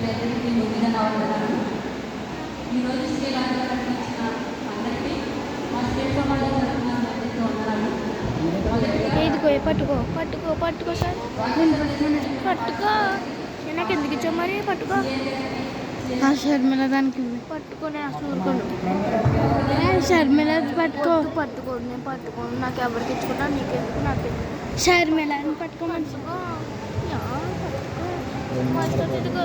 ఈరోజు అందరికీ మా స్టేట్ సమాజం తరఫున అందరికీ ఇదిగో పట్టుకో పట్టుకో పట్టుకో సార్. పట్టుకో. నాకు ఎందుకు ఇచ్చావు మరి? పట్టుకో. ఆ షర్మిల దానికి. ఇవ్వు. పట్టుకో నేను అసలు ఊరుకోను. షర్మిల పట్టుకో. వద్దు, పట్టుకో నేను పట్టుకోను నాకు ఎవరికి ఇచ్చుకుంటా? నీకెందుకు నాకెందుకు షర్మిల పట్టుకోమని పట్టుకో.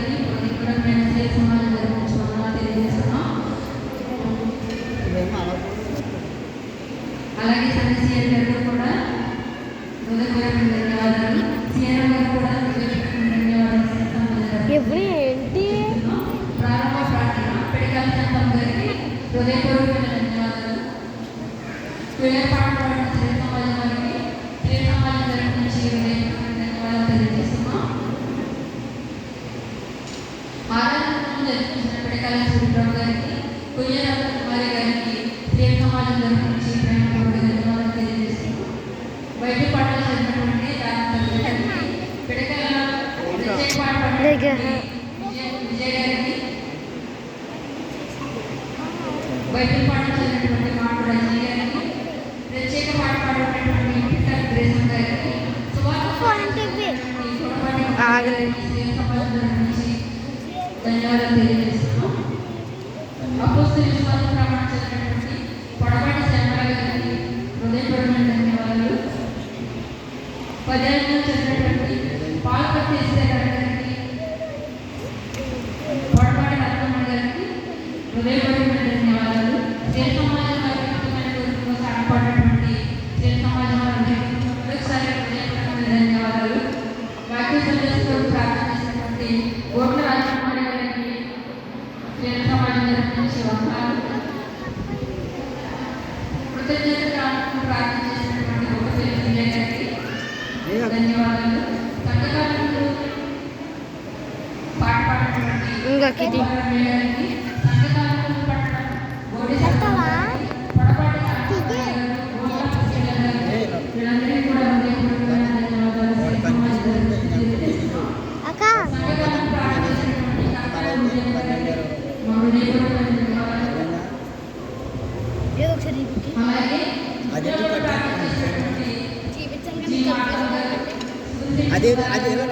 గారికి బైబిల్ పాట చదివినటువంటి మాట గారికి ప్రత్యేక పాట పాడినటువంటి పీటర్ గారికి ధన్యవాదాలు. తెలియజేస్తున్నాం అపోస్తల విశ్వాస ప్రమాణం చదివినటువంటి పొడపాటి గారికి హృదయపూర్వక ధన్యవాదాలు చదివినటువంటి పాల్పత్తి ఎస్ఐ గారికి పొడపాటి రత్నమ్మ గారికి హృదయపూర్వక ధన్యవాదాలు శ్రీ సమాజం వారి సహాయపడినటువంటి శ్రీ సమాజం వారికి మరొకసారి హృదయపూర్వక ధన్యవాదాలు వాక్య సందేశం ప్రార్థన చేసినటువంటి ఓట్ల రాజకుమారి గారికి శ్రీ సమాజం తరఫు నుంచి ప్రార్థన చేసినటువంటి ధన్యవాదాలు. ఇంకా ఇది అక్క. ఏదో ఒకసారి చూపించి. అదే అది ఎలా?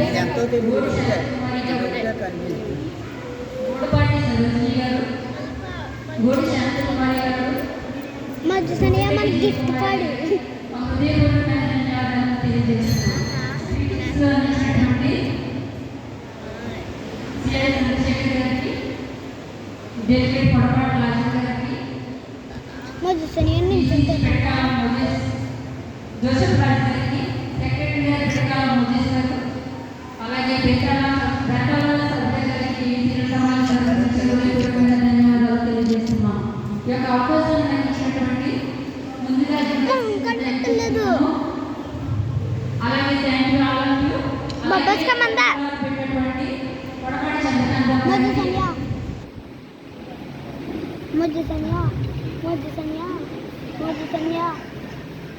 ఇది ఎంతో సనియా మన గిఫ్ట్ పాడు జోసెఫ్ గారికి సెక్రటరీ గారు మోజెస్ గారు అలాగే పెట్టాల పెట్టాల సభ్య గారికి తిరు సమాజం తరఫు నుంచి హృదయపూర్వక ధన్యవాదాలు తెలియజేస్తున్నాం. ఈ యొక్క అవకాశాన్ని నాకు ఇచ్చినటువంటి ముందుగా. అలాగే థ్యాంక్ యూ కమందా. పెట్టినటువంటి పొడపాటి చంద్రకాంత్ మధ్య గారికి సనియా. మధ్య సనియా. మధ్య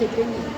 จะ你